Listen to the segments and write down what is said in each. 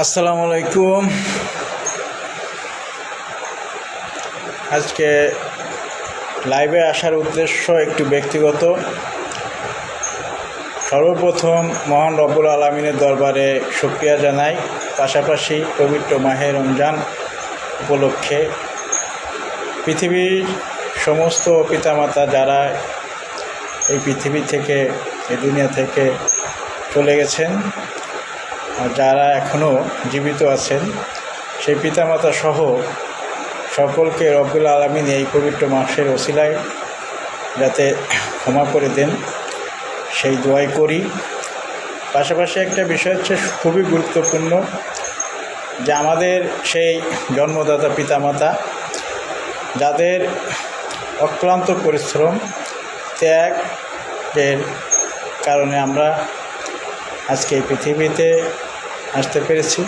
আসসালামু আলাইকুম আজকে লাইভে আসার উদ্দেশ্য একটু ব্যক্তিগত। সর্বপ্রথম মহান রব্বুল আলমিনের দরবারে শুক্রিয়া জানাই। পাশাপাশি পবিত্র মাহে রমজান উপলক্ষে পৃথিবীর সমস্ত পিতামাতা যারা এই পৃথিবী থেকে, এই দুনিয়া থেকে চলে গেছেন যারা এখনও জীবিত আছেন, সেই পিতামাতা সহ সকলকে রব্বুল আলমিন এই পবিত্র মাসের ওসিলায় যাতে ক্ষমা করে দেন, সেই দোয়াই করি। পাশাপাশি একটা বিষয় হচ্ছে খুবই গুরুত্বপূর্ণ যে আমাদের সেই জন্মদাতা পিতামাতা, যাদের অক্লান্ত পরিশ্রম, ত্যাগের কারণে আমরা আজকে এই পৃথিবীতে আসতে পেরেছি।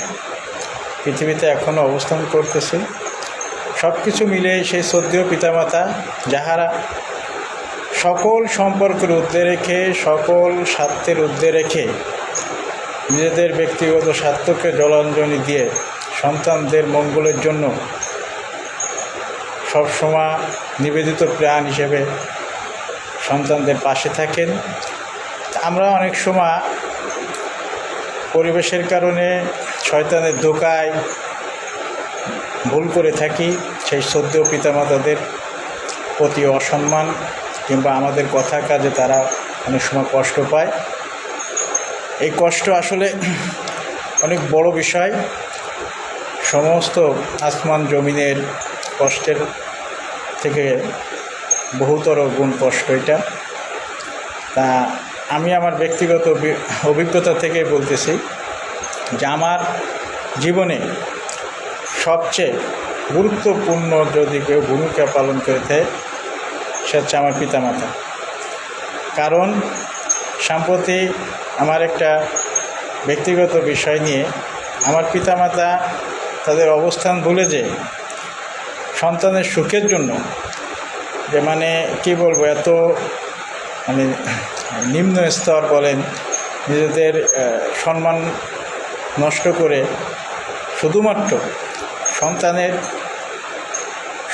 পৃথিবীতে এখনও অবস্থান করতেছি। সব কিছু মিলে সেই শ্রদ্ধেয় পিতামাতা, যাহারা সকল সম্পর্কের ঊর্ধ্বে রেখে, সকল স্বার্থের ঊর্ধ্বে রেখে নিজেদের ব্যক্তিগত স্বার্থকে জলাঞ্জলি দিয়ে সন্তানদের মঙ্গলের জন্য সবসময় নিবেদিত প্রাণ হিসেবে সন্তানদের পাশে থাকেন। আমরা অনেক সময় পরিবেশের কারণে শয়তানের দোকায় ভুল করে থাকি। সেই সদ্য পিতামাতাদের প্রতি অসম্মান কিংবা আমাদের কথা কাজে তারা অনেক সময় কষ্ট পায়। এই কষ্ট আসলে অনেক বড় বিষয়। সমস্ত আসমান জমিনের কষ্টের থেকে বহুতর গুণ কষ্ট এটা। তা আমি আমার ব্যক্তিগত অভিজ্ঞতা থেকে বলতেছি যে আমার জীবনে সবচেয়ে গুরুত্বপূর্ণ যদি কেউ ভূমিকা পালন করে থাকে, সে হচ্ছে আমার পিতামাতা। কারণ সম্প্রতি আমার একটা ব্যক্তিগত বিষয় নিয়ে আমার পিতামাতা তাদের অবস্থান ভুলে যে সন্তানের সুখের জন্য যে মানে কি বলব এত মানে নিম্ন স্তর বলেন, নিজেদের সম্মান নষ্ট করে শুধুমাত্র সন্তানের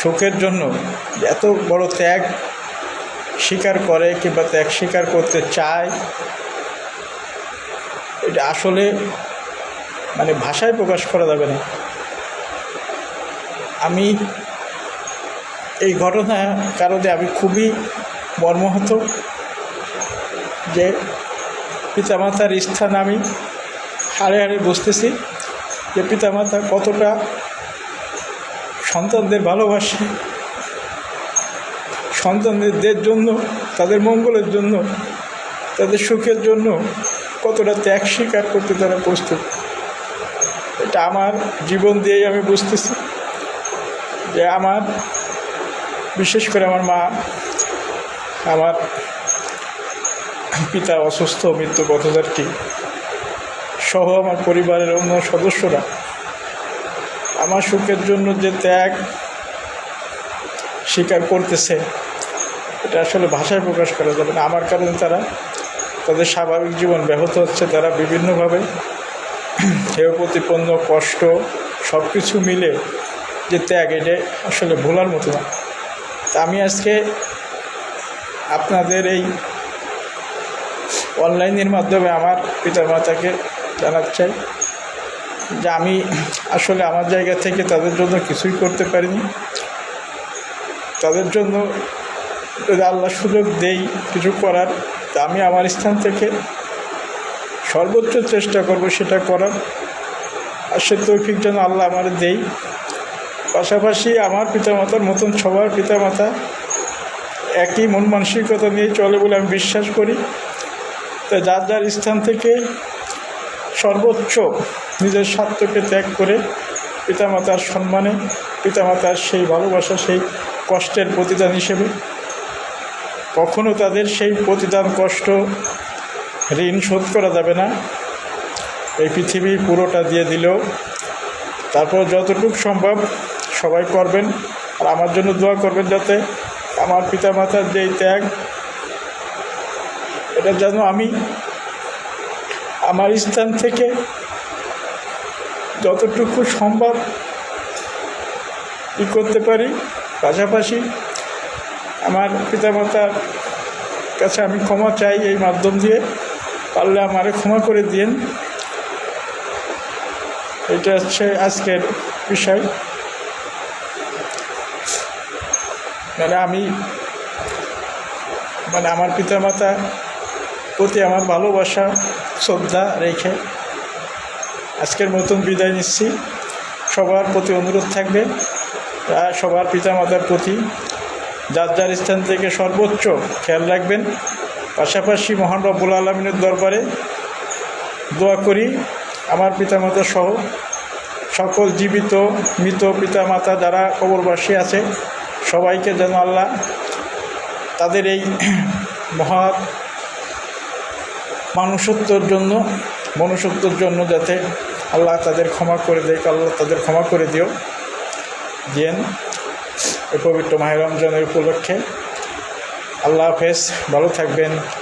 সুখের জন্য এত বড় ত্যাগ স্বীকার করে কিংবা ত্যাগ স্বীকার করতে চায়, এটা আসলে মানে ভাষায় প্রকাশ করা যাবে না। আমি এই ঘটনা কারণে আমি খুবই মর্মাহত। যে পিতামাতার স্থান আমি হারে হারে বুঝতেছি যে পিতামাতা কতটা সন্তানদের ভালোবাসে, সন্তানদের জন্য, তাদের মঙ্গলের জন্য, তাদের সুখের জন্য কতটা ত্যাগ স্বীকার করতে তারা প্রস্তুত। এটা আমার জীবন দিয়েই আমি বুঝতেছি যে আমার, বিশেষ করে আমার মা, আমার পিতা অসুস্থ, মৃত্যু পথযাত্রী সহ আমার পরিবারের অন্য সদস্যরা আমার সুখের জন্য যে ত্যাগ স্বীকার করতেছে, এটা আসলে ভাষায় প্রকাশ করা যাবে না। আমার কারণে তারা তাদের স্বাভাবিক জীবন ব্যাহত হচ্ছে। তারা বিভিন্নভাবে হেয় প্রতিপন্ন, কষ্ট সব কিছু মিলে যে ত্যাগ, এটা আসলে ভোলার মতো না। তা আমি আজকে আপনাদের এই অনলাইনের মাধ্যমে আমার পিতামাতাকে জানাতে চাই যে আমি আসলে আমার জায়গা থেকে তাদের জন্য কিছুই করতে পারিনি। তাদের জন্য যদি আল্লাহ সুযোগ দেই কিছু করার, তা আমি আমার স্থান থেকে সর্বোচ্চ চেষ্টা করব সেটা করার। আর সে তৌফিক যেন আল্লাহ আমার দেই। পাশাপাশি আমার পিতামাতার মতন সবার পিতামাতা একই মন মানসিকতা নিয়ে চলে বলে আমি বিশ্বাস করি। তাই যার যার স্থান থেকে সর্বোচ্চ নিজের স্বার্থকে ত্যাগ করে পিতামাতার সম্মানে, পিতামাতার সেই ভালোবাসা, সেই কষ্টের প্রতিদান হিসেবে কখনো তাদের সেই প্রতিদান কষ্ট ঋণ শোধ করা যাবে না। এই পৃথিবী পুরোটা দিয়ে দিলেও তারপর যতটুকু সম্ভব সবাই করবেন আর আমার জন্য দোয়া করবেন যাতে আমার পিতামাতার যেই ত্যাগ এটা যেন আমি আমার স্থান থেকে যতটুকু সম্ভব ই করতে পারি। পাশাপাশি আমার পিতামাতার কাছে আমি ক্ষমা চাই এই মাধ্যম দিয়ে। পারলে আমারে ক্ষমা করে দিন এটা হচ্ছে আজকের বিষয়। মানে আমি মানে আমার পিতামাতা প্রতি আমার ভালোবাসা, শ্রদ্ধা রেখে আজকের মতন বিদায় নিচ্ছি। সবার প্রতি অনুরোধ থাকবে সবার পিতামাতার প্রতি যার যার স্থান থেকে সর্বোচ্চ খেয়াল রাখবেন। পাশাপাশি মহান রব্বুল আলমিনের দরবারে দোয়া করি, আমার পিতামাতা সহ সকল জীবিত, মৃত পিতামাতা যারা কবরবাসী আছে, সবাইকে যেন আল্লাহ তাদের এই মহা মানুষত্বর জন্য, মনুষ্যত্বর জন্য যাতে আল্লাহ তাদের ক্ষমা করে দেয়, আল্লাহ তাদের ক্ষমা করে দিও। দিয়েন এই পবিত্র মাহের রমজানের উপলক্ষে। আল্লাহ হাফেজ, ভালো থাকবেন।